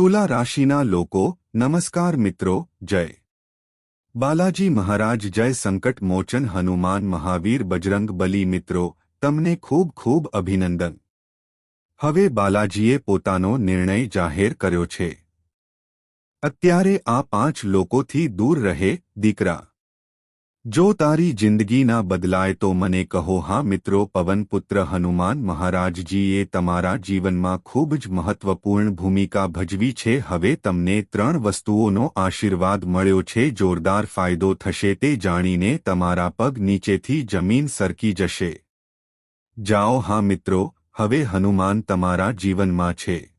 તુલા રાશિના લોકો, નમસ્કાર મિત્રો, જય. બાલાજી મહારાજ, જય સંકટ મોચન હનુમાન મહાવીર બજરંગ બલી મિત્રો, તમને ખૂબ ખૂબ અભિનંદન. હવે બાલાજીએ પોતાનો નિર્ણય જાહેર કર્યો છે. અત્યારે આ પાંચ લોકોથી દૂર રહે દીકરા. જો તારી જિંદગીના બદલાય તો મને કહો, હા, મિત્રો પવનપુત્ર હનુમાન મહારાજજીએ તમારા જીવનમાં ખૂબ જ મહત્વપૂર્ણ ભૂમિકા ભજવી છે. હવે તમને ત્રણ વસ્તુઓનો આશીર્વાદ મળ્યો છે. જોરદાર ફાયદો થશે, તે જાણીને તમારા પગ નીચેથી જમીન સરકી જશે. જાઓ, હા, મિત્રો, હવે હનુમાન તમારા જીવનમાં છે.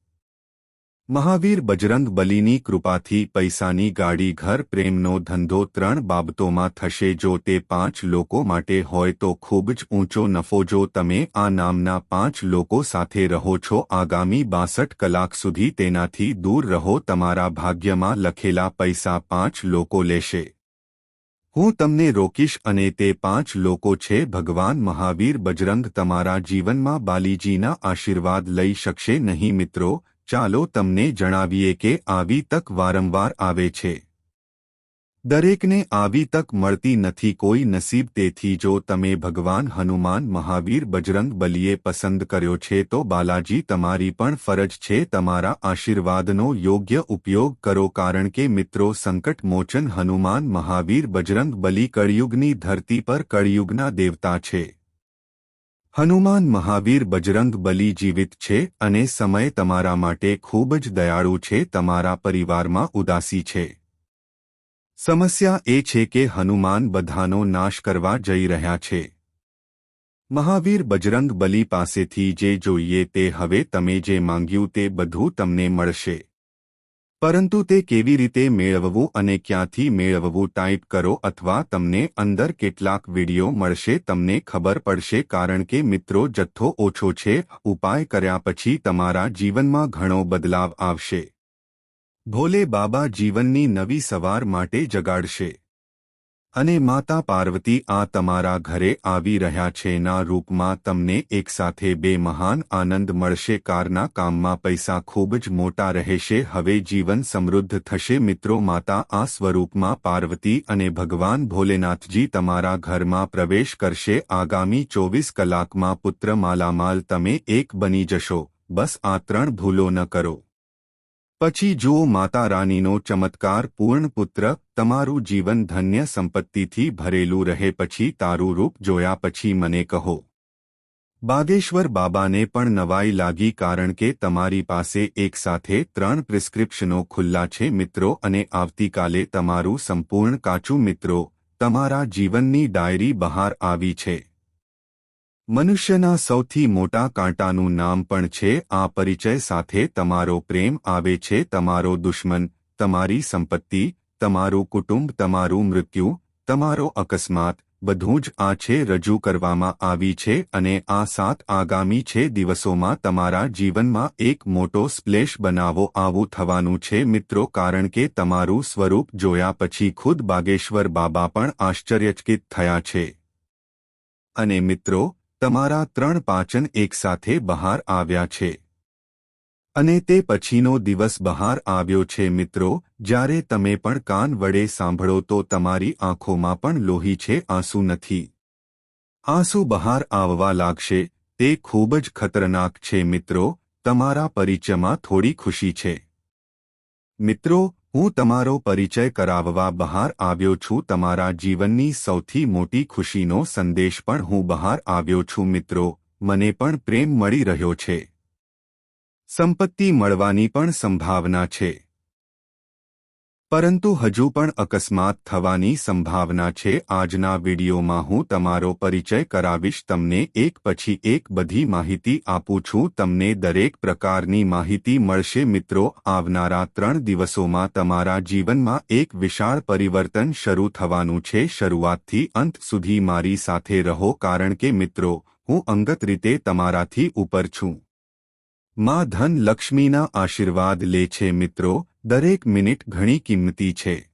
મહાવીર બજરંગ બલીની કૃપાથી પૈસાની ગાડી ઘર પ્રેમનો ધંધો ત્રણ બાબતોમાં થશે. જો તે પાંચ લોકો માટે હોય તો ખૂબ જ ઊંચો નફો. જો તમે આ નામના પાંચ લોકો સાથે રહો છો, આગામી બાસઠ કલાક સુધી તેનાથી દૂર રહો. તમારા ભાગ્યમાં લખેલા પૈસા પાંચ લોકો લેશે. હું તમને રોકીશ અને તે પાંચ લોકો છે. ભગવાન મહાવીર બજરંગ તમારા જીવનમાં બાલીજીના આશીર્વાદ લઈ શકશે નહીં મિત્રો. ચાલો તમને જણાવીએ કે આવી તક વારંવાર આવે છે. દરેકને આવી તક મળતી નથી. કોઈ નસીબ તેથી જો તમે ભગવાન હનુમાન મહાવીર બજરંગ બલીએ પસંદ કર્યો છે તો બાલાજી તમારી પણ ફરજ છે તમારા આશીર્વાદનો યોગ્ય ઉપયોગ કરો. કારણ કે મિત્રો, સંકટ મોચન હનુમાન મહાવીર બજરંગ બલી કળિયુગની ધરતી પર કળિયુગના દેવતા છે. હનુમાન મહાવીર બજરંગ બલી જીવિત છે અને સમય તમારા માટે ખૂબ જ દયાળુ છે, તમારા પરિવારમાં ઉદાસી છે. સમસ્યા એ છે કે હનુમાન બધાનો નાશ કરવા જઈ રહ્યા છે. મહાવીર બજરંગ બલી પાસેથી જે જોઈએ તે હવે તમે જે માંગ્યું તે બધું તમને મળશે. પરંતુ તે કેવી રીતે મેળવવું અને ક્યાંથી મેળવવું ટાઈપ કરો અથવા તમને અંદર કેટલાક વિડિયો મળશે તમને ખબર પડશે કારણ કે મિત્રો જથ્થો ઓછો છે, ઉપાય કર્યા પછી તમારા જીવનમાં ઘણો બદલાવ આવશે. ભોલે બાબા જીવનની નવી સવાર માટે જગાડશે. અને માતા પાર્વતી આ તમારા ઘરે આવી રહ્યા છે. ના રૂપમાં તમને એકસાથે બે મહાન આનંદ મળશે. કારના કામમાં પૈસા ખૂબ જ મોટા રહેશે. હવે જીવન સમૃદ્ધ થશે. મિત્રો, માતા આ સ્વરૂપમાં પાર્વતી અને ભગવાન ભોલેનાથજી તમારા ઘરમાં પ્રવેશ કરશે. આગામી ચોવીસ કલાકમાં પુત્ર માલામાલ તમે એક બની જશો. બસ આ ત્રણ ભૂલો ન કરો. પછી જુઓ માતા રાનીનો ચમત્કાર. પૂર્ણ પુત્ર તમારું જીવન ધન્ય સંપત્તિથી ભરેલું રહે પછી તારું રૂપ જોયા પછી મને કહો. બાગેશ્વર બાબાને પણ નવાઈ લાગી કારણ કે તમારી પાસે એકસાથે ત્રણ પ્રિસ્ક્રિપ્શનો ખુલ્લા છે મિત્રો અને આવતીકાલે તમારું સંપૂર્ણ કાચું મિત્રો, તમારા જીવનની ડાયરી બહાર આવી છે. મનુષ્યના સૌથી મોટા કાંટાનું નામ પણ છે, આ પરિચય સાથે તમારો પ્રેમ આવે છે, તમારો દુશ્મન, તમારી સંપત્તિ તમારું કુટુંબ, તમારું મૃત્યુ, તમારો અકસ્માત, બધું જ આ છે રજૂ કરવામાં આવી છે અને આ સાત આગામી છે દિવસોમાં તમારા જીવનમાં એક મોટો સ્પ્લેશ બનાવો આવું થવાનું છે મિત્રો કારણ કે તમારું સ્વરૂપ જોયા પછી ખુદ બાગેશ્વર બાબા પણ આશ્ચર્યચકિત થયા છે. અને મિત્રો, તમારા ત્રણ પાચન એકસાથે બહાર આવ્યા છે. અને તે પછીનો દિવસ બહાર આવ્યો છે મિત્રો, જ્યારે તમે પણ કાન વડે સાંભળો તો તમારી આંખોમાં પણ લોહી છે, આંસુ નથી. આંસુ બહાર આવવા લાગશે, તે ખૂબ જ ખતરનાક છે મિત્રો, તમારા પરિચયમાં થોડી ખુશી છે. મિત્રો, હું તમારો પરિચય કરાવવા બહાર આવ્યો છું, તમારા જીવનની સૌથી મોટી ખુશીનો સંદેશ પણ હું બહાર આવ્યો છું મિત્રો, મને પણ પ્રેમ મળી રહ્યો છે. સંપત્તિ મળવાની પણ સંભાવના છે. પરંતુ હજુ પણ અકસ્માત થવાની સંભાવના છે. આજના વિડીયોમાં હું તમારો પરિચય કરાવીશ. તમને એક પછી એક બધી માહિતી આપું છું. તમને દરેક પ્રકારની માહિતી મળશે. મિત્રો, આવનારા ત્રણ દિવસોમાં તમારા જીવનમાં એક વિશાળ પરિવર્તન શરૂ થવાનું છે. શરૂઆતથી અંત સુધી મારી સાથે રહો. કારણ કે મિત્રો, હું અંગત રીતે તમારાથી ઉપર છું. માં ધન લક્ષ્મીના આશીર્વાદ લે છે મિત્રો, દરેક મિનિટ ઘણી કિંમતી છે.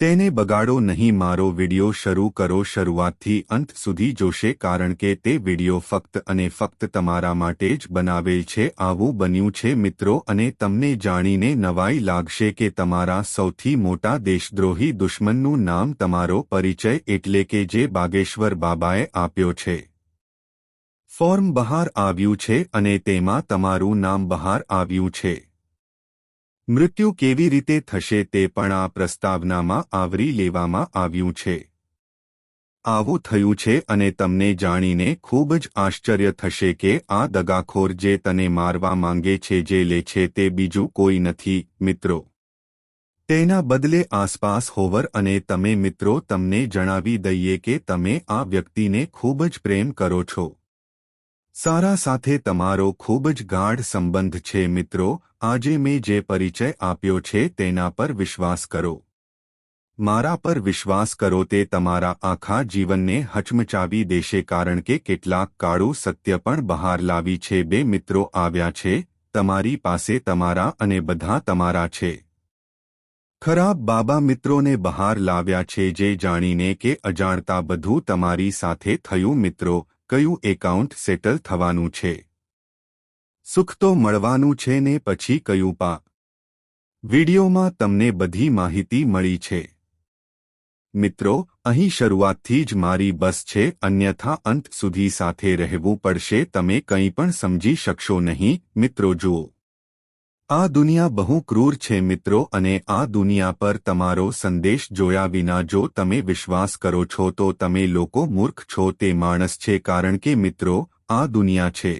તેને બગાડો નહીં, મારો વિડિયો શરૂ કરો શરૂઆતથી અંત સુધી જોશે કારણ કે તે વિડિયો ફક્ત અને ફક્ત તમારા માટે જ બનાવેલ છે, આવું બન્યું છે મિત્રો, અને તમને જાણીને નવાઈ લાગશે કે તમારા સૌથી મોટા દેશદ્રોહી દુશ્મનનું નામ તમારો પરિચય એટલે કે જે બાગેશ્વર બાબાએ આપ્યો છે. ફોર્મ બહાર આવ્યું છે અને તેમાં તમારું નામ બહાર આવ્યું છે. મૃત્યુ કેવી રીતે થશે તે પણ આ પ્રસ્તાવનામાં આવરી લેવામાં આવ્યું છે. આવું થયું છે અને તમને જાણીને ખૂબ જ આશ્ચર્ય થશે કે આ દગાખોર જે તને મારવા માંગે છે જે લે છે તે બીજું કોઈ નથી, મિત્રો. તેના બદલે આસપાસ હોવર અને તમે મિત્રો તમને જણાવી દઈએ કે તમે આ વ્યક્તિને ખૂબ જ પ્રેમ કરો છો. સારા સાથે તમારો ખૂબ જ ગાઢ સંબંધ છે મિત્રો, આજે મેં જે પરિચય આપ્યો છે તેના પર વિશ્વાસ કરો. મારા પર વિશ્વાસ કરો તે તમારા આખા જીવનને હચમચાવી દેશે કારણ કે કેટલાક કાળું સત્ય પણ બહાર લાવી છે બે મિત્રો આવ્યા છે, તમારી પાસે તમારા અને બધા તમારા છે. ખરાબ બાબા મિત્રોને બહાર લાવ્યા છે જે જાણીને કે અજાણતા બધું તમારી સાથે થયું મિત્રો કયું એકાઉન્ટ સેટલ થવાનું છે? સુખ તો મળવાનું છે ને પછી કયું પા વિડિયોમાં તમને બધી માહિતી મળી છે. મિત્રો, અહીં શરૂઆતથી જ મારી બસ છે, અન્યથા અંત સુધી સાથે રહેવું પડશે, તમે કંઈ પણ સમજી શકશો નહીં. મિત્રો, જુઓ. આ દુનિયા બહુ ક્રૂર છે મિત્રો અને આ દુનિયા પર તમારો સંદેશ જોયા વિના જો તમે વિશ્વાસ કરો છો તો તમે લોકો મૂર્ખ છો તે માણસ છે કારણ કે મિત્રો, આ દુનિયા છે.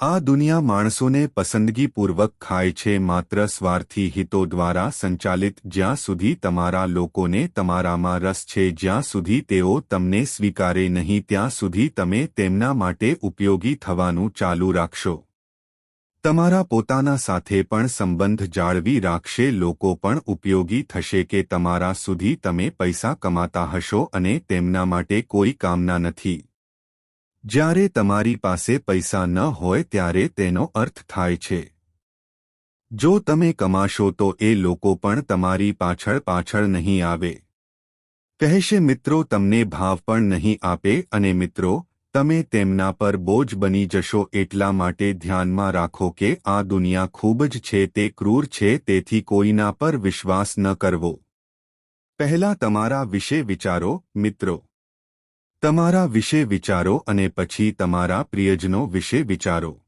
આ દુનિયા માણસોને પસંદગીપૂર્વક ખાય છે માત્ર સ્વાર્થી હિતો દ્વારા સંચાલિત જ્યાં સુધી તમારા લોકોને તમારામાં રસ છે જ્યાં સુધી તેઓ તમને સ્વીકારે નહીં ત્યાં સુધી તમે તેમના માટે ઉપયોગી થવાનું ચાલુ રાખશો. તમારા પોતાના સાથે પણ સંબંધ જાળવી રાખશે, લોકો પણ ઉપયોગી થશે કે તમારા સુધી તમે પૈસા કમાતા હશો અને તેમના માટે કોઈ કામના નથી. જ્યારે તમારી પાસે પૈસા ન હોય ત્યારે તેનો અર્થ થાય છે. જો તમે કમાશો તો એ લોકો પણ તમારી પાછળ પાછળ નહીં આવે. કહેશે, મિત્રો, તમને ભાવ પણ નહીં આપે અને મિત્રો તમે તેમના પર બોજ બની જશો એટલા માટે ધ્યાનમાં રાખો કે આ દુનિયા ખૂબ જ છે તે ક્રૂર છે તેથી કોઈના પર વિશ્વાસ ન કરવો. પહેલા તમારા વિશે વિચારો, મિત્રો. તમારા વિશે વિચારો અને પછી તમારા પ્રિયજનો વિશે વિચારો.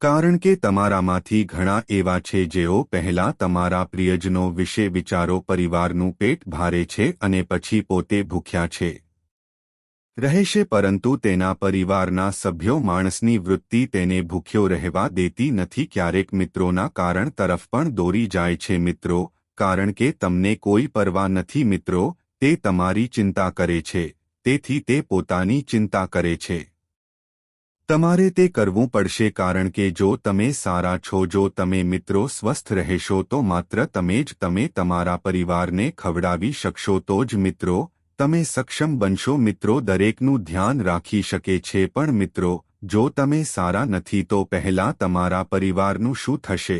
કારણ કે તમારામાંથી ઘણા એવા છે જેઓ પહેલા તમારા પ્રિયજનો વિશે વિચારો પરિવારનું પેટ ભારે છે અને પછી પોતે ભૂખ્યા છે. રહેશે પરંતુ તેના પરિવારના સભ્યો માણસની વૃત્તિ તેને ભૂખ્યો રહેવા દેતી નથી. ક્યારેક મિત્રોના કારણ તરફ પણ દોરી જાય છે. મિત્રો, કારણ કે તમને કોઈ પરવા નથી મિત્રો, તે તમારી ચિંતા કરે છે. તેથી તે પોતાની ચિંતા કરે છે. તમારે તે કરવું પડશે કારણ કે જો તમે સારા છો, જો તમે મિત્રો સ્વસ્થ રહેશો, તો માત્ર તમે જ તમે તમારા પરિવારને ખવડાવી શકશો. તો જ મિત્રો તમે સક્ષમ બનશો મિત્રો દરેકનું ધ્યાન રાખી શકે છે પણ મિત્રો, જો તમે સારા નથી તો પહેલા તમારા પરિવારનું શું થશે?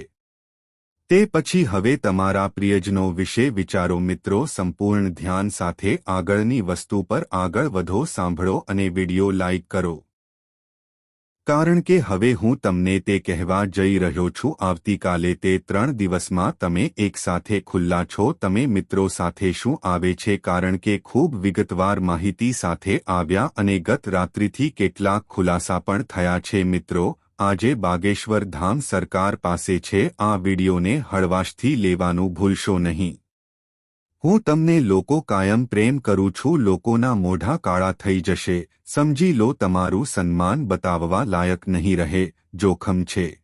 તે પછી હવે તમારા પ્રિયજનો વિશે વિચારો મિત્રો, સંપૂર્ણ ધ્યાન સાથે આગળની વસ્તુ પર આગળ વધો, સાંભળો અને વિડિયો લાઇક કરો. કારણ કે હવે હું તમને તે કહેવા જઈ રહ્યો છું, આવતીકાલે તે ત્રણ દિવસમાં તમે એકસાથે ખુલ્લા છો, તમે મિત્રો સાથે શું આવે છે? કારણ કે ખૂબ વિગતવાર માહિતી સાથે આવ્યા અને ગત રાત્રિથી કેટલાક ખુલાસા પણ થયા છે, મિત્રો. આજે બાગેશ્વર ધામ સરકાર પાસે છે, આ વિડીયોને હળવાશથી લેવાનું ભૂલશો નહીં. હું તમને લોકો કાયમ પ્રેમ કરું છું, લોકોના મોઢા કાળા થઈ જશે. સમજી લો, તમારું સન્માન બતાવવા લાયક નહીં રહે, જોખમ છે.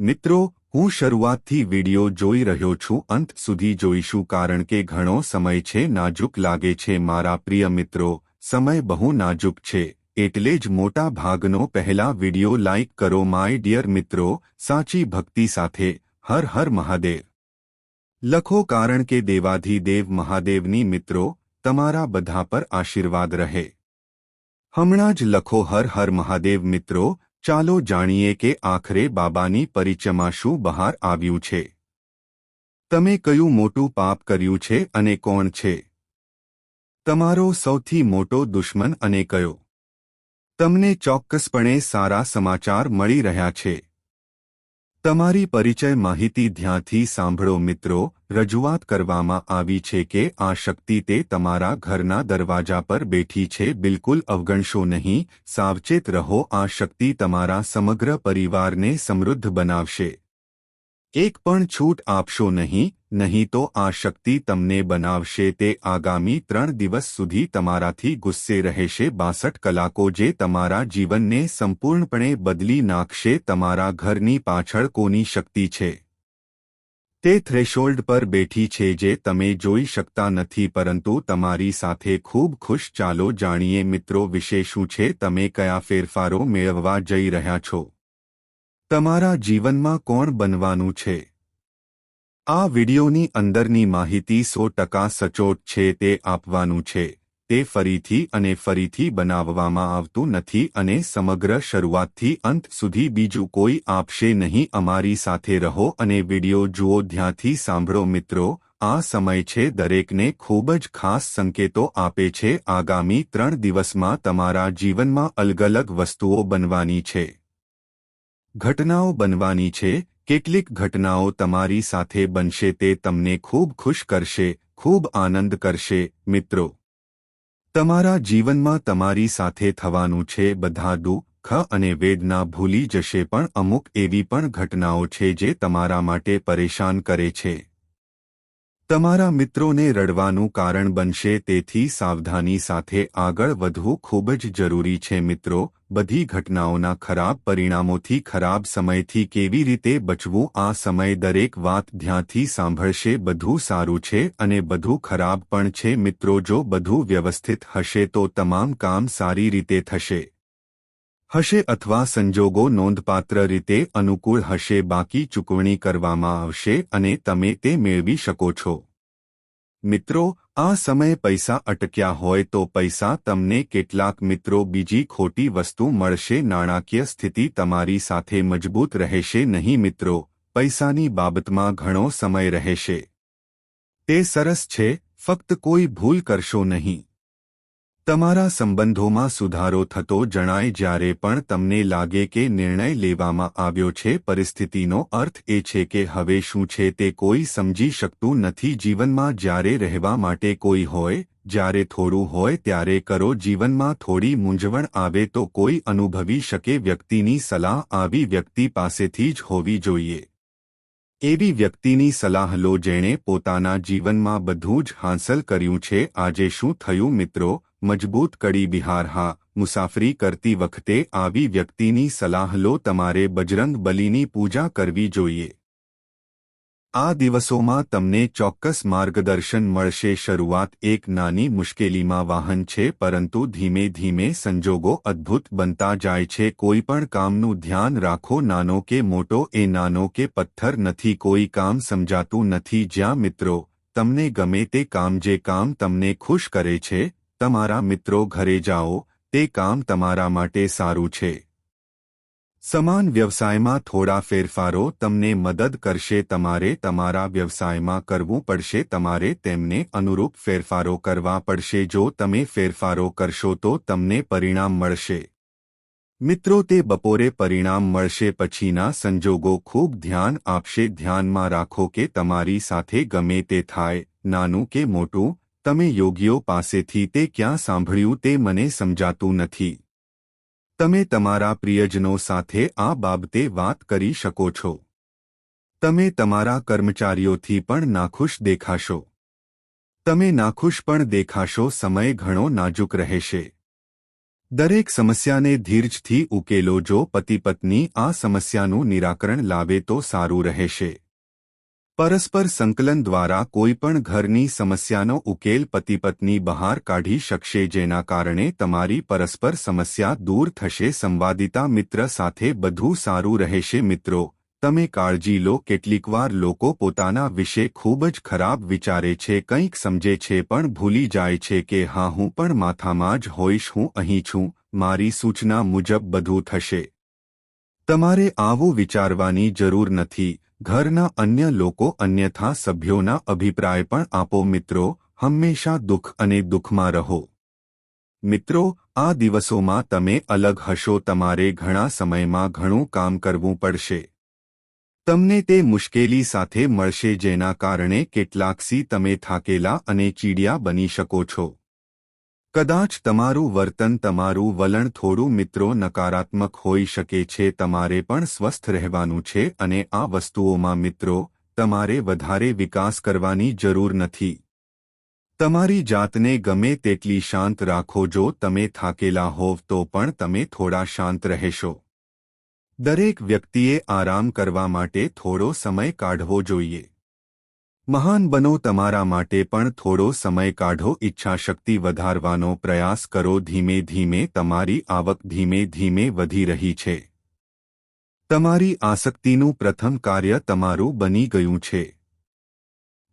મિત્રો, હું શરૂઆતથી વિડિયો જોઈ રહ્યો છું, અંત સુધી જોઈશું કારણ કે ઘણો સમય છે, નાજુક લાગે છે. મારા પ્રિય મિત્રો, સમય બહુ નાજુક છે, એટલે જ મોટા ભાગનો પહેલા વિડિયો લાઇક કરો. માય ડિયર મિત્રો, સાચી ભક્તિ સાથે, હર હર મહાદેવ. લખો કારણ કે દેવાધિદેવ મહાદેવની મિત્રો તમારા બધા પર આશીર્વાદ રહે. હમણાં જ લખો, હર હર મહાદેવ મિત્રો, ચાલો જાણીએ કે આખરે બાબાની પરિચયમાં શું બહાર આવ્યું છે. તમે કયું મોટું પાપ કર્યું છે અને કોણ છે? તમારો સૌથી મોટો દુશ્મન અને કયો? તમને ચોક્કસપણે સારા સમાચાર મળી રહ્યા છે. તમારી પરિચય માહિતી ધ્યાનથી સાંભળો મિત્રો. રજૂઆત કરવામાં આવી છે કે આ શક્તિ તે તમારા ઘરના દરવાજા પર બેઠી છે. બિલકુલ અવગણશો નહીં. સાવચેત રહો. આ શક્તિ તમારા સમગ્ર પરિવારને સમૃદ્ધ બનાવશે. એક પણ છૂટ આપશો નહીં નહીં તો આ શક્તિ તમને બનાવશે તે આગામી ત્રણ દિવસ સુધી તમારાથી ગુસ્સે રહેશે. બાસઠ કલાકો જે તમારા જીવનને સંપૂર્ણપણે બદલી નાખશે, તમારા ઘરની પાછળ કોની શક્તિ છે? તે થ્રેશોલ્ડ પર બેઠી છે જે તમે જોઈ શકતા નથી, પરંતુ તમારી સાથે ખૂબ ખુશ ચાલો જાણીએ મિત્રો વિશે શું છે, તમે કયા ફેરફારો મેળવવા જઈ રહ્યા છો? તમારા જીવનમાં કોણ બનવાનું છે? આ વિડિયોની અંદરની માહિતી સો ટકા સચોટ છે, તે આપવાનું છે. તે ફરીથી અને ફરીથી બનાવવામાં આવતું નથી અને સમગ્ર શરૂઆતથી અંત સુધી બીજું કોઈ આપશે નહીં. અમારી સાથે રહો અને વિડિયો જુઓ ધ્યાંથી સાંભળો. મિત્રો, આ સમય છે, દરેકને ખૂબ જ ખાસ સંકેતો આપે છે. આગામી ત્રણ દિવસમાં તમારા જીવનમાં અલગ અલગ વસ્તુઓ બનવાની છે. ઘટનાઓ બનવાની છે, કેટલીક ઘટનાઓ તમારી સાથે બનશે તે તમને ખૂબ ખુશ કરશે, ખૂબ આનંદ કરશે, મિત્રો. તમારા જીવનમાં તમારી સાથે થવાનું છે બધા દુઃખ અને વેદના ભૂલી જશે પણ અમુક એવી પણ ઘટનાઓ છે જે તમારા માટે પરેશાન કરે છે. તમારા મિત્રોને રડવાનું કારણ બનશે તેથી સાવધાની સાથે આગળ વધવું ખૂબ જ જરૂરી છે મિત્રો. બધી ઘટનાઓના ખરાબ પરિણામોથી ખરાબ સમયથી કેવી રીતે બચવું, આ સમય દરેક વાત ધ્યાનથી સાંભળશે, બધું સારું છે અને બધું ખરાબ પણ છે. મિત્રો, જો બધું વ્યવસ્થિત હશે તો તમામ કામ સારી રીતે થશે. હશે અથવા સંજોગો નોંધપાત્ર રીતે અનુકૂળ હશે, બાકી ચૂકવણી કરવામાં આવશે અને તમે તે મેળવી શકો છો. મિત્રો, આ સમયે પૈસા અટક્યા હોય તો પૈસા તમને કેટલાક મિત્રો બીજી ખોટી વસ્તુ મળશે, નાણાકીય સ્થિતિ તમારી સાથે મજબૂત રહેશે નહીં મિત્રો, પૈસાની બાબતમાં ઘણો સમય રહેશે. તે સરસ છે, ફક્ત કોઈ ભૂલ કરશો નહીં. તમારા સંબંધોમાં સુધારો થતો જણાય જ્યારે પણ તમને લાગે કે નિર્ણય લેવામાં આવ્યો છે, પરિસ્થિતિનો અર્થ એ છે કે હવે શું છે તે કોઈ સમજી શકતું નથી. જીવનમાં જ્યારે રહેવા માટે કોઈ હોય, જ્યારે થોડું હોય ત્યારે કરો. જીવનમાં થોડી મૂંઝવણ આવે તો કોઈ અનુભવી શકે. વ્યક્તિની સલાહ આવી વ્યક્તિ પાસેથી જ હોવી જોઈએ. એવી વ્યક્તિની સલાહ લો જેણે પોતાના જીવનમાં બધું જ હાંસલ કર્યું છે. આજે શું થયું મિત્રો? મજબૂત કડી બિહાર હા, મુસાફરી કરતી વખતે આવી વ્યક્તિની સલાહ લો, તમારે બજરંગ બલીની પૂજા કરવી જોઈએ. આ દિવસોમાં તમને ચોક્કસ માર્ગદર્શન મળશે. શરૂઆત એક નાની મુશ્કેલીમાં વાહન છે, પરંતુ ધીમે ધીમે સંજોગો અદ્ભુત બનતા જાય છે. કોઈ પણ કામનું ધ્યાન રાખો, નાનો કે મોટો, એ નાનો કે પથ્થર નથી. કોઈ કામ સમજાતું નથી. જ્યાં મિત્રો, તમને ગમે તે કામ, જે કામ તમને ખુશ કરે છે તમારા મિત્રો ઘરે જાઓ, તે કામ તમારા માટે સારું છે. સમાન વ્યવસાયમાં થોડા ફેરફારો તમને મદદ કરશે, તમારે તમારા વ્યવસાયમાં કરવું પડશે, તમારે તેમને અનુરૂપ ફેરફારો કરવા પડશે, જો તમે ફેરફારો કરશો તો તમને પરિણામ મળશે. મિત્રો, તે બપોરે પરિણામ મળશે, પછીના સંજોગો ખૂબ ધ્યાન આપશે, ધ્યાનમાં રાખો કે તમારી સાથે ગમે તે થાય, નાનું કે મોટું તમે યોગીઓ પાસેથી તે ક્યાં સાંભળ્યું તે મને સમજાતું નથી. તમે તમારા પ્રિયજનો સાથે આ બાબતે વાત કરી શકો છો. તમે તમારા કર્મચારીઓથી પણ નાખુશ દેખાશો. તમે નાખુશ પણ દેખાશો સમય ઘણો નાજુક રહેશે. દરેક સમસ્યાને ધીરજથી ઉકેલો જો પતિ પત્ની આ સમસ્યાનું નિરાકરણ લાવે તો સારું રહેશે. પરસ્પર સંકલન દ્વારા કોઈપણ ઘરની સમસ્યાનો ઉકેલ પતિ પત્ની બહાર કાઢી શકશે, જેના કારણે તમારી પરસ્પર સમસ્યા દૂર થશે. સંવાદિતા મિત્ર સાથે બધું સારું રહેશે. મિત્રો, તમે કાળજી લો. કેટલીકવાર લોકો પોતાના વિશે ખૂબ જ ખરાબ વિચારે છે, કંઈક સમજે છે, પણ ભૂલી જાય છે કે, હા, હું પણ માથામાં જ હોઈશ, હું અહીં છું. મારી સૂચના મુજબ બધું થશે. તમારે આવું વિચારવાની જરૂર નથી. ઘરના અન્ય લોકો અન્યથા સભ્યોના અભિપ્રાય પણ આપો મિત્રો, હંમેશા દુઃખ અને દુઃખમાં રહો. મિત્રો, આ દિવસોમાં તમે અલગ હશો, તમારે ઘણા સમયમાં ઘણું કામ કરવું પડશે. તમને તે મુશ્કેલી સાથે મળશે જેના કારણે કેટલાકસી તમે થાકેલા અને ચીડિયા બની શકો છો. કદાચ તમારું વર્તન તમારું વલણ થોડું મિત્રો નકારાત્મક હોઈ શકે છે, તમારે પણ સ્વસ્થ રહેવાનું છે અને આ વસ્તુઓમાં મિત્રો, તમારે વધારે વિકાસ કરવાની જરૂર નથી. તમારી જાતને ગમે તેટલી શાંત રાખો, જો તમે થાકેલા હોવ તો પણ તમે થોડા શાંત રહેશો. દરેક વ્યક્તિએ આરામ કરવા માટે થોડો સમય કાઢવો જોઈએ. મહાન બનો તમારા માટે પણ થોડો સમય કાઢો, ઈચ્છાશક્તિ વધારવાનો પ્રયાસ કરો, ધીમે ધીમે તમારી આવક ધીમે ધીમે વધી રહી છે. તમારી આસક્તિનું પ્રથમ કાર્ય તમારું બની ગયું છે.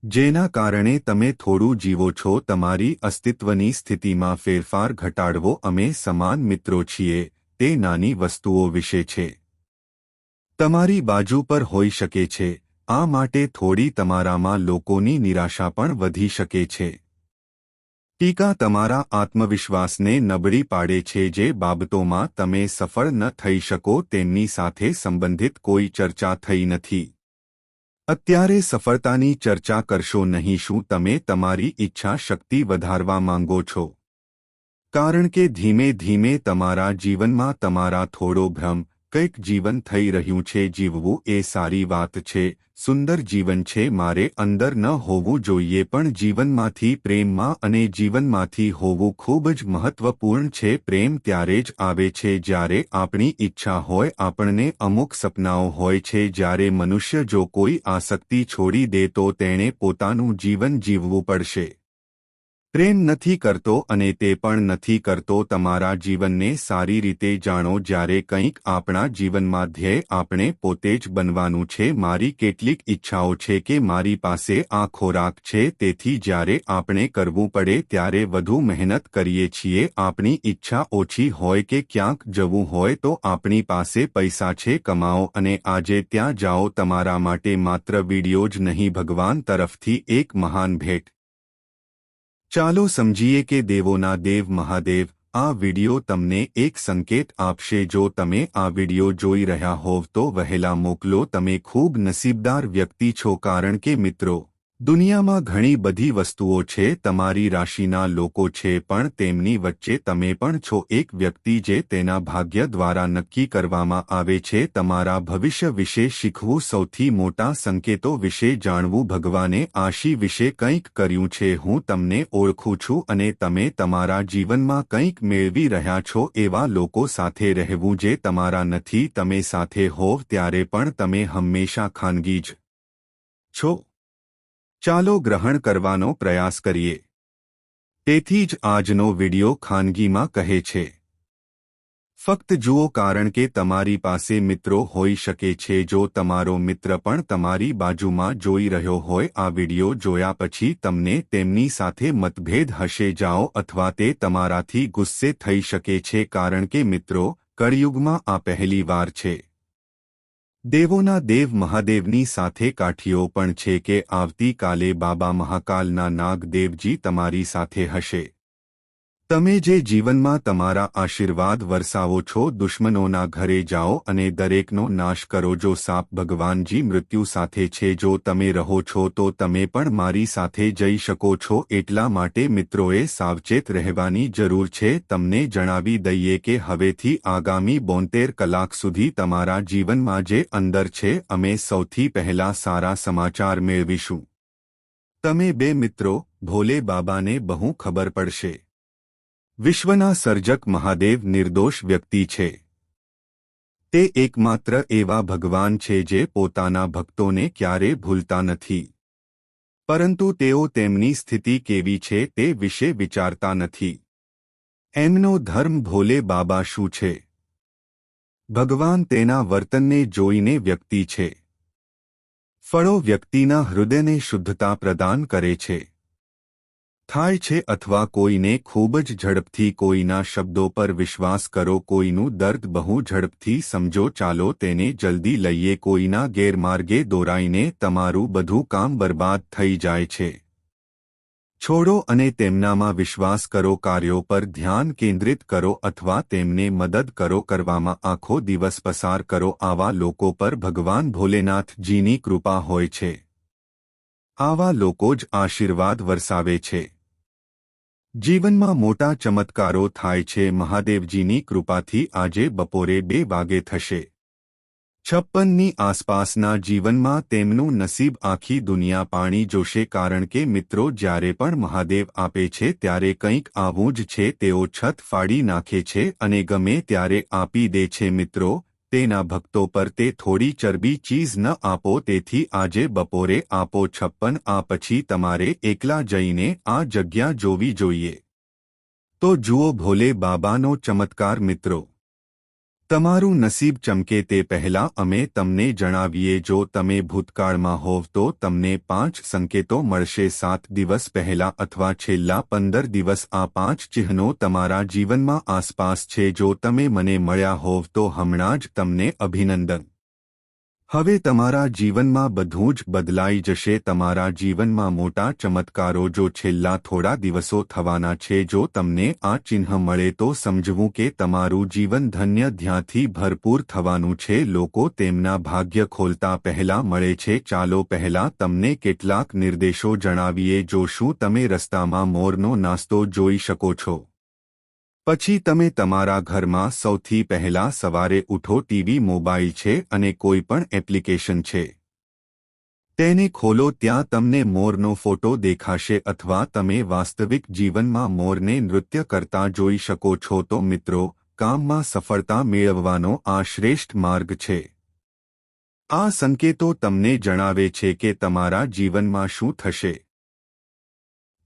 જેના કારણે તમે થોડું જીવો છો, તમારી અસ્તિત્વની સ્થિતિમાં ફેરફાર ઘટાડવો, અમે સમાન મિત્રો છીએ, તે નાની વસ્તુઓ વિશે છે. તમારી બાજુ પર હોઈ શકે છે. આ માટે થોડી તમારામાં લોકોની નિરાશા પણ વધી શકે છે. ટીકા તમારા આત્મવિશ્વાસને નબળી પાડે છે જે બાબતોમાં તમે સફળ ન થઈ શકો તેમની સાથે સંબંધિત કોઈ ચર્ચા થઈ નથી. અત્યારે સફળતાની ચર્ચા કરશો નહીં શું તમે તમારી ઈચ્છા શક્તિ વધારવા માંગો છો? કારણ કે ધીમે ધીમે તમારા જીવનમાં તમારા થોડો ભ્રમ કંઈક જીવન થઈ રહ્યું છે, જીવવું એ સારી વાત છે, સુંદર જીવન છે, મારે અંદર ન હોવું જોઈએ, પણ જીવનમાંથી પ્રેમમાં અને જીવનમાંથી હોવું ખૂબ જ મહત્વપૂર્ણ છે, પ્રેમ ત્યારે જ આવે છે જ્યારે આપણી ઈચ્છા હોય, આપણને અમુક સપનાઓ હોય છે, જ્યારે મનુષ્ય જો કોઈ આસક્તિ છોડી દે તો તેણે પોતાનું જીવન જીવવું પડશે. પ્રેમ નથી કરતો અને તે પણ નથી કરતો તમારા જીવનને સારી રીતે જાણો જ્યારે કંઈક આપણા જીવનમાં ધ્યેય આપણે પોતે જ બનવાનું છે. મારી કેટલીક ઈચ્છાઓ છે કે મારી પાસે આ ખોરાક છે, તેથી જ્યારે આપણે કરવું પડે ત્યારે વધુ મહેનત કરીએ છીએ. આપણી ઈચ્છા ઓછી હોય કે ક્યાંક જવું હોય તો આપણી પાસે પૈસા છે, કમાઓ અને આજે ત્યાં જાઓ. તમારા માટે માત્ર વિડિયો જ નહીં, ભગવાન તરફથી એક મહાન ભેટ. ચાલો સમજીએ કે દેવોના દેવ મહાદેવ, આ વિડિયો તમને એક સંકેત આપશે, જો તમે આ વિડિયો જોઈ રહ્યા હોવ તો વહેલા મોકલો, તમે ખૂબ નસીબદાર વ્યક્તિ છો, કારણ કે મિત્રો દુનિયામાં ઘણી બધી વસ્તુઓ છે, તમારી રાશિના લોકો છે, પણ તેમની વચ્ચે તમે પણ છો. એક વ્યક્તિ જે તેના ભાગ્ય દ્વારા નક્કી કરવામાં આવે છે, તમારા ભવિષ્ય વિશે શીખવું સૌથી મોટા સંકેતો વિશે જાણવું ભગવાને આશી વિશે કંઈક કર્યું છે. હું તમને ઓળખું છું અને તમે તમારા જીવનમાં કંઈક મેળવી રહ્યા છો એવા લોકો સાથે રહેવું જે તમારા નથી. તમે સાથે હોવ ત્યારે પણ તમે હંમેશા ખાનગી જ છો. ચાલો ગ્રહણ કરવાનો પ્રયાસ કરીએ. તેથી જ આજનો વિડિયો ખાનગીમાં કહે છે. ફક્ત જુઓ કારણ કે તમારી પાસે મિત્રો હોઈ શકે છે જો તમારો મિત્ર પણ તમારી બાજુમાં જોઈ રહ્યો હોય, આ વિડિયો જોયા પછી તમને તેમની સાથે મતભેદ હશે. જાઓ અથવા તે તમારાથી ગુસ્સે થઈ શકે છે કારણ કે મિત્રો, કળિયુગમાં આ પહેલી વાર છે. દેવોના દેવ મહાદેવની સાથે કાઠીઓ પણ છે કે આવતીકાલે બાબા મહાકાલના નાગદેવજી તમારી સાથે હશે. તમે જે જીવનમાં તમારા આશીર્વાદ વરસાવો છો, દુશ્મનોના ઘરે જાઓ અને દરેકનો નાશ કરો. જો સાપ ભગવાનજી મૃત્યુ સાથે છે, જો તમે રહો છો, તો તમે પણ મારી સાથે જઈ શકો છો. એટલા માટે મિત્રોએ સાવચેત રહેવાની જરૂર છે. તમને જણાવી દઈએ કે હવેથી આગામી બોતેર કલાક સુધી તમારા જીવનમાં જે અંદર છે, અમે સૌથી પહેલા સારા સમાચાર મેળવીશું. તમે બે મિત્રો, ભોલે બાબાને બહુ ખબર પડશે. વિશ્વના સર્જક મહાદેવ નિર્દોષ વ્યક્તિ છે. તે એકમાત્ર એવા ભગવાન છે જે પોતાના ભક્તોને ક્યારે ભૂલતા નથી. પરંતુ તેઓ તેમની સ્થિતિ કેવી છે તે વિશે વિચારતા નથી. એમનો ધર્મ ભોલે બાબા શું છે? ભગવાન તેના વર્તનને જોઈને વ્યક્તિ છે. ફળો વ્યક્તિના હૃદયને શુદ્ધતા પ્રદાન કરે છે. થાય છે અથવા કોઈને ખૂબ જ ઝડપથી કોઈના શબ્દો પર વિશ્વાસ કરો, કોઈનું દર્દ બહુ ઝડપથી સમજો, ચાલો તેને જલ્દી લઈએ. કોઈના ગેરમાર્ગે દોરાઈને તમારું બધું કામ બરબાદ થઈ જાય છે. છોડો અને તેમનામાં વિશ્વાસ કરો, કાર્યો પર ધ્યાન કેન્દ્રિત કરો અથવા તેમને મદદ કરો, કરવામાં આખો દિવસ પસાર કરો. આવા લોકો પર ભગવાન ભોલેનાથજીની કૃપા હોય છે. આવા લોકો જ આશીર્વાદ વરસાવે છે. જીવનમાં મોટા ચમત્કારો થાય છે. મહાદેવજીની કૃપાથી આજે બપોરે બે વાગે થશે. છપ્પનની આસપાસના જીવનમાં તેમનું નસીબ આખી દુનિયા પાણી જોશે કારણ કે મિત્રો જ્યારે પણ મહાદેવ આપે છે ત્યારે કંઈક આવું જ છે. તેઓ છત ફાડી નાખે છે અને ગમે ત્યારે આપી દે છે મિત્રો તેના ભક્તો પર તે થોડી ચરબી ચીઝ ન આપો, તેથી આજે બપોરે આપો છપ્પન, આ પછી તમારે એકલા જઈને આ જગ્યા જોવી જોઈએ. તો જુઓ ભોલે બાબાનો ચમત્કાર મિત્રો. તમારું નસીબ ચમકે તે પહેલા અમે તમને જણાવીએ, જો તમે ભૂતકાળમાં હોવ તો તમને પાંચ સંકેતો મળશે. સાત દિવસ પહેલા અથવા છેલ્લા પંદર દિવસ આ પાંચ ચિહ્નો તમારા જીવનમાં આસપાસ છે. જો તમે મને મળ્યા હોવ તો હમણાં જ તમને અભિનંદન. હવે તમારા જીવનમાં બધું જ બદલાઈ જશે. તમારા જીવનમાં મોટા ચમત્કારો જો છેલ્લા થોડા દિવસો થવાના છે, જો તમને આ ચિહ્ન મળે તો સમજવું કે તમારું જીવન ધન્ય ધ્યાથી ભરપૂર થવાનું છે. લોકો તેમના ભાગ્ય ખોલતા પહેલા મળે છે. ચાલો પહેલા તમને કેટલાક નિર્દેશો જણાવીએ, જો શું તમે રસ્તામાં મોરનો નાસ્તો જોઈ શકો છો. પછી તમે તમારા ઘરમાં સૌથી પહેલા સવારે ઉઠો, ટીવી, મોબાઈલ છે અને કોઈ પણ એપ્લિકેશન છે. તેને ખોલો, ત્યાં તમને મોરનો ફોટો દેખાશે અથવા તમે વાસ્તવિક જીવનમાં મોરને નૃત્ય કરતા જોઈ શકો છો. તો મિત્રો, કામમાં સફળતા મેળવવાનો આ શ્રેષ્ઠ માર્ગ છે. આ સંકેતો તમને જણાવે છે કે તમારા જીવનમાં શું થશે.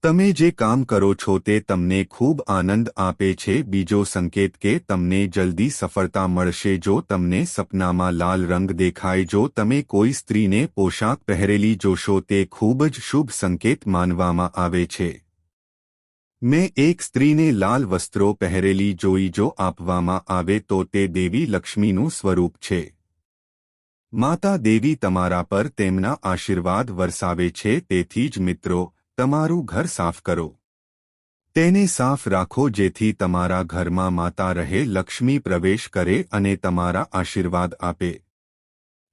તમે જે કામ કરો છો તે તમને ખૂબ આનંદ આપે છે. બીજો સંકેત કે તમને જલ્દી સફળતા મળશે જો તમને સપનામાં લાલ રંગ દેખાય. જો તમે કોઈ સ્ત્રીને પોશાક પહેરેલી જોશો તે ખૂબ જ શુભ સંકેત માનવામાં આવે છે. મેં એક સ્ત્રીને લાલ વસ્ત્રો પહેરેલી જોઈ જો આપવામાં આવે તો તે દેવી લક્ષ્મીનું સ્વરૂપ છે. માતા દેવી તમારા પર તેમના આશીર્વાદ વરસાવે છે. તેથી જ મિત્રો તમારું ઘર સાફ કરો. તેને સાફ રાખો જેથી તમારા ઘરમાં માતા રહે, લક્ષ્મી પ્રવેશ કરે અને તમારા આશીર્વાદ આપે.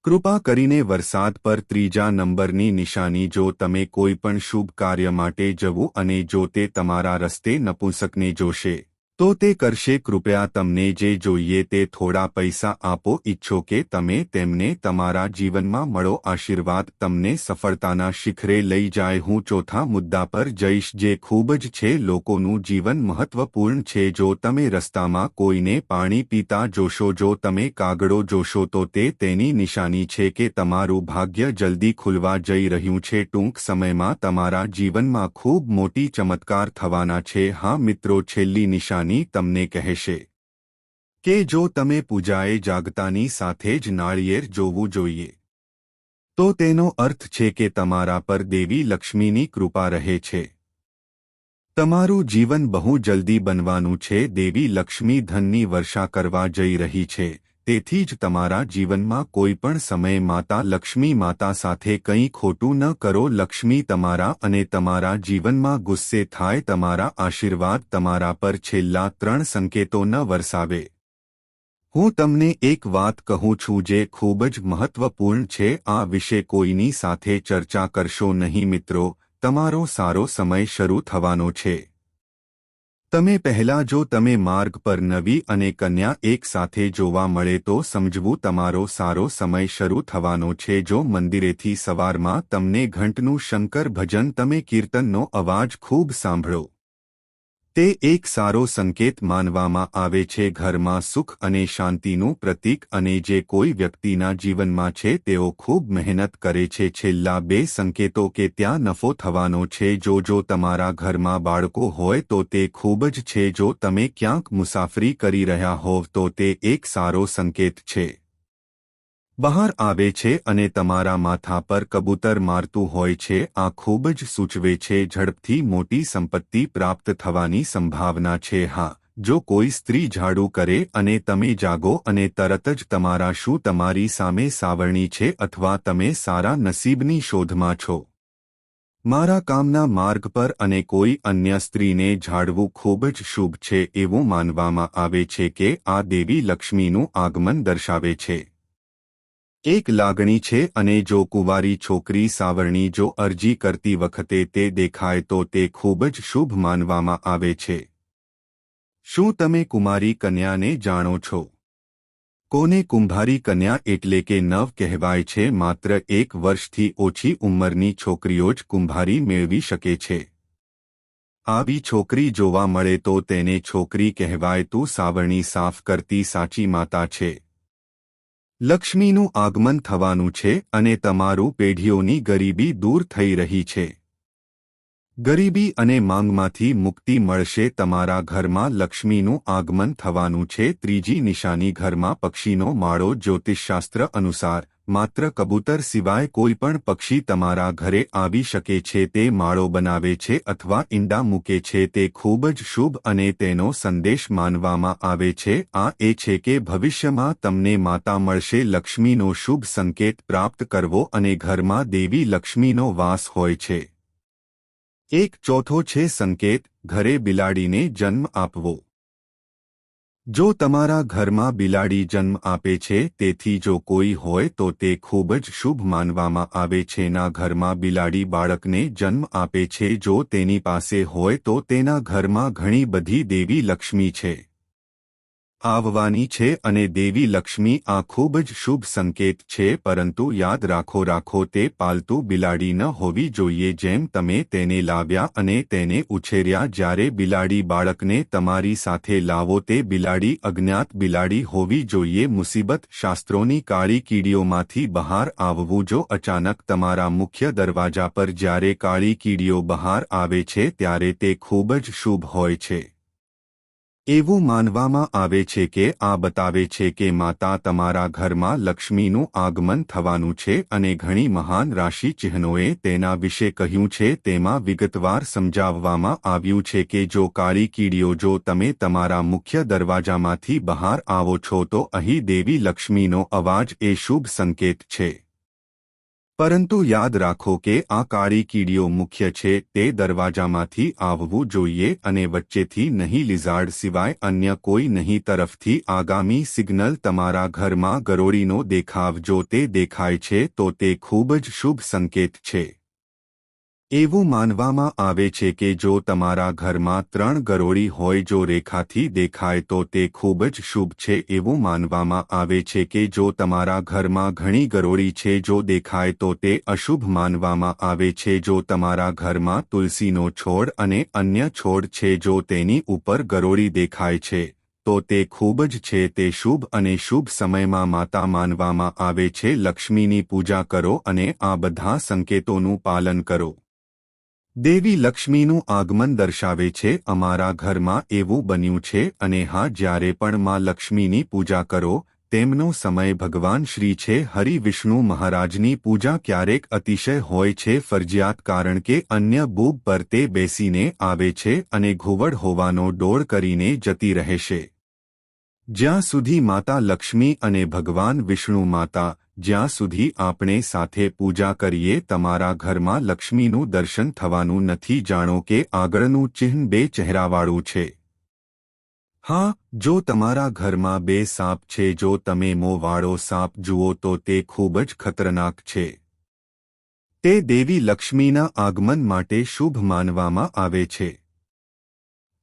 કૃપા કરીને વરસાદ પર ત્રીજા નંબરની નિશાની જો તમે કોઈ પણ શુભ કાર્ય માટે જવું અને જો તે તમારા રસ્તે નપુંસકને જોશે. તો તે કરશે, કૃપયા તમને જે જોઈએ તે થોડા પૈસા આપો, ઈચ્છો કે તમે તેમને તમારા જીવનમાં મળો, આશીર્વાદ તમને સફળતાના શિખરે લઈ જાય. હું ચોથા મુદ્દા પર જઈશ, જે ખૂબ જ છે, લોકોનું જીવન મહત્વપૂર્ણ છે. જો તમે રસ્તામાં કોઈને પાણી પીતા જોશો, જો તમે કાગડો જોશો, તો તે તેની નિશાની છે કે તમારું ભાગ્ય જલ્દી ખુલવા જઈ રહ્યું છે. ટૂંક સમયમાં તમારા જીવનમાં ખૂબ મોટી ચમત્કાર થવાના છે. હા મિત્રો, છેલ્લી નિશાની નિશાની તમને કહેશે કે જો તમે પૂજાએ જાગતાની સાથે જ નાળિયેર જોવું જોઈએ, તો તેનો અર્થ છે કે તમારા પર દેવી લક્ષ્મીની કૃપા રહે છે. તમારું જીવન બહુ જલ્દી બનવાનું છે. દેવી લક્ષ્મી ધનની વર્ષા કરવા જઈ રહી છે. તેથી જ તમારા જીવનમાં કોઈ પણ સમયે માતા લક્ષ્મી માતા સાથે કંઈ ખોટું ન કરો. લક્ષ્મી તમારા અને તમારા જીવનમાં ગુસ્સે થાય, તમારા આશીર્વાદ તમારા પર છેલ્લા ત્રણ સંકેતો ન વરસાવે. હું તમને એક વાત કહું છું જે ખૂબ જ મહત્વપૂર્ણ છે. આ વિશે કોઈની સાથે ચર્ચા કરશો નહીં મિત્રો. તમારો સારો સમય શરૂ થવાનો છે. તમે પહેલા જો તમે માર્ગ પર નવી અને કન્યા એક સાથે જોવા મળે તો સમજવું તમારો સારો સમય શરૂ થવાનો છે. જો મંદિરેથી સવારમાં તમને ઘંટનું શંકર ભજન તમે કીર્તનનો અવાજ ખૂબ સાંભળો. તે એક સારો સંકેત માનવામાં આવે છે ઘરમાં સુખ અને શાંતિનું પ્રતીક અને જે કોઈ વ્યક્તિના જીવનમાં છે તેઓ ખૂબ મહેનત કરે છે. છેલ્લા બે સંકેતો કે ત્યાં નફો થવાનો છે. જો જો તમારા ઘરમાં બાળકો હોય તો તે ખૂબ જ છે. જો તમે ક્યાંક મુસાફરી કરી રહ્યા હોવ તો તે એક સારો સંકેત છે. બહાર આવે છે અને તમારા માથા પર કબૂતર મારતું હોય છે, આ ખૂબ જ સૂચવે છે, ઝડપથી મોટી સંપત્તિ પ્રાપ્ત થવાની સંભાવના છે, હા, જો કોઈ સ્ત્રી ઝાડુ કરે અને તમે જાગો અને તરત જ તમારા શું તમારી સામે સાવરણી છે અથવા તમે સારા નસીબની શોધમાં છો? મારા કામના માર્ગ પર અને કોઈ અન્ય સ્ત્રીને ઝાડવું ખૂબ જ શુભ છે એવું માનવામાં આવે છે કે આ દેવી લક્ષ્મીનું આગમન દર્શાવે છે. એક લાગણી છે અને જો કુંવારી છોકરી સાવરણી જો અરજી કરતી વખતે તે દેખાય તો તે ખૂબ જ શુભ માનવામાં આવે છે. શું તમે કુમારી કન્યાને જાણો છો? કોને કુંભારી કન્યા એટલે કે નવ કહેવાય છે માત્ર એક વર્ષથી ઓછી ઉંમરની છોકરીઓ જ કુંભારી મેળવી શકે છે. આવી છોકરી જોવા મળે તો તેને છોકરી કહેવાય તું સાવરણી સાફ કરતી સાચી માતા છે. લક્ષ્મીનું આગમન થવાનું છે અને તમારું પેઢીઓની ગરીબી દૂર થઈ રહી છે. ગરીબી અને માંગમાંથી મુક્તિ મળશે તમારા ઘરમાં લક્ષ્મીનું આગમન થવાનું છે. ત્રીજી નિશાની ઘરમાં પક્ષીનો માળો. જ્યોતિષશાસ્ત્ર અનુસાર માત્ર કબૂતર સિવાય કોઈ પણ પક્ષી તમારા ઘરે આવી શકે છે તે માળો બનાવે છે અથવા ઈંડા મૂકે છે તે ખૂબ જ શુભ અને તેનો સંદેશ માનવામાં આવે છે. આ એ છે કે ભવિષ્યમાં તમને માતા મળશે લક્ષ્મીનો શુભ સંકેત પ્રાપ્ત કરવો અને ઘરમાં દેવી લક્ષ્મીનો વાસ હોય છે. એક ચોથો છે સંકેત, ઘરે બિલાડીને જન્મ આપવો. જો તમારા ઘરમાં બિલાડી જન્મ આપે છે, તેથી જો કોઈ હોય તો તે ખૂબ જ શુભ માનવામાં આવે છે. ના ઘરમાં બિલાડી બાળકને જન્મ આપે છે, જો તેની પાસે હોય તો તેના ઘરમાં ઘણી બધી દેવી લક્ષ્મી છે. આવવાની છે અને દેવી લક્ષ્મી આ ખૂબ જ શુભ સંકેત છે, પરંતુ યાદ રાખો રાખો તે પાલતુ બિલાડી ન હોવી જોઈએ જેમ તમે તેને લાવ્યા અને તેને ઉછેર્યા. જ્યારે બિલાડી બાળકને તમારી સાથે લાવો તે બિલાડી અજ્ઞાત બિલાડી હોવી જોઈએ. મુસીબત શાસ્ત્રોની કાળી કીડીઓમાંથી બહાર આવવું જો અચાનક તમારા મુખ્ય દરવાજા પર જ્યારે કાળી કીડીઓ બહાર આવે છે, ત્યારે તે ખૂબ જ શુભ હોય છે. એવું માનવામાં આવે છે કે, આ બતાવે છે કે માતા તમારા ઘરમાં લક્ષ્મીનું આગમન થવાનું છે અને ઘણી મહાન રાશિ ચિહ્નોએ તેના વિશે કહ્યું છે. તેમાં વિગતવાર સમજાવવામાં આવ્યું છે કે જો કાળી કીડીઓ જો તમે તમારા મુખ્ય દરવાજામાંથી બહાર આવો છો તો અહીં દેવી લક્ષ્મીનો અવાજ એ શુભ સંકેત છે. પરંતુ યાદ રાખો કે આ કાળી કીડીઓ મુખ્ય છે, તે દરવાજામાંથી આવવું જોઈએ અને વચ્ચેથી નહીં લિઝાર્ડ સિવાય અન્ય કોઈ નહીં તરફથી આગામી સિગ્નલ તમારા ઘરમાં ગરોળીનો દેખાવ જો તે દેખાય છે, તો તે ખૂબ જ શુભ સંકેત છે. એવું માનવામાં આવે છે કે જો તમારા ઘરમાં ત્રણ ગરોળી હોય જો રેખાથી દેખાય તો તે ખૂબ જ શુભ છે એવું માનવામાં આવે છે કે જો તમારા ઘરમાં ઘણી ગરોળી છે જો દેખાય તો તે અશુભ માનવામાં આવે છે જો તમારા ઘરમાં તુલસીનો છોડ અને અન્ય છોડ છે જો તેની ઉપર ગરોળી દેખાય છે, તો તે ખૂબ જ છે તે શુભ અને શુભ સમયમાં માતા માનવામાં આવે છે લક્ષ્મીની પૂજા કરો અને આ બધા સંકેતોનું પાલન કરો. દેવી લક્ષ્મીનું આગમન દર્શાવે છે, અમારા ઘરમાં એવું બન્યું છે, અને હા, જ્યારે પણ માં લક્ષ્મીની પૂજા કરો, તેમનો સમય ભગવાન શ્રી છે, હરિ વિષ્ણુ મહારાજની પૂજા ક્યારેક અતિશય હોય છે, ફરજિયાત કારણ કે અન્ય બૂબ પર તે બેસીને આવે છે, અને ઘુવડ હોવાનો ડોળ કરીને જતી રહેશે. જ્યાં સુધી માતા લક્ષ્મી અને ભગવાન વિષ્ણુ માતા જ્યાં સુધી આપણે સાથે પૂજા કરીએ તમારા ઘરમાં લક્ષ્મીનું દર્શન થવાનું નથી, જાણો કે આગળનું ચિહ્ન બે ચહેરાવાળું છે. હા, જો તમારા ઘરમાં બે સાપ છે, જો તમે મોવાળો સાપ જુઓ તો તે ખૂબ જ ખતરનાક છે. તે દેવી લક્ષ્મીના આગમન માટે શુભ માનવામાં આવે છે.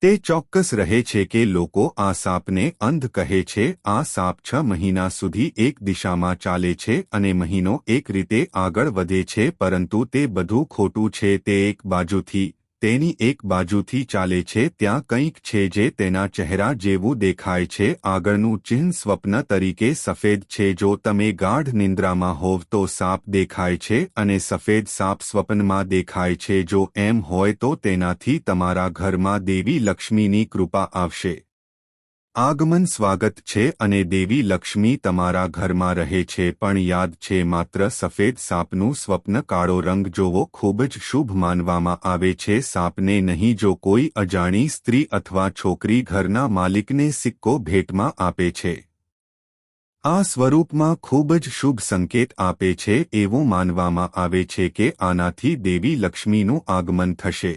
તે ચોક્કસ રહે છે કે લોકો આ સાપને અંધ કહે છે, આ સાપ છ મહિના સુધી એક દિશામાં ચાલે છે અને મહિનો એક રીતે આગળ વધે છે, પરંતુ તે બધું ખોટું છે, તે એક બાજુથી તેની એક બાજુથી ચાલે છે, ત્યાં કંઈક છે જે તેના ચહેરા જેવું દેખાય છે, આગળનું ચિહ્ન સ્વપ્ન તરીકે સફેદ છે. જો તમે ગાઢ નિંદ્રામાં હોવ તો સાપ દેખાય છે અને સફેદ સાપ સ્વપ્નમાં દેખાય છે. જો એમ હોય તો તેનાથી તમારા ઘરમાં દેવી લક્ષ્મીની કૃપા આવશે. આગમન સ્વાગત છે અને દેવી લક્ષ્મી તમારા ઘરમાં રહે છે, પણ યાદ છે માત્ર સફેદ સાપનું સ્વપ્ન કાળો રંગ જોવો ખૂબ જ શુભ માનવામાં આવે છે. સાપને નહીં, જો કોઈ અજાણી સ્ત્રી અથવા છોકરી ઘરના માલિકને સિક્કો ભેટમાં આપે છે, આ સ્વરૂપમાં ખૂબ જ શુભ સંકેત આપે છે. એવું માનવામાં આવે છે કે આનાથી દેવી લક્ષ્મીનું આગમન થશે.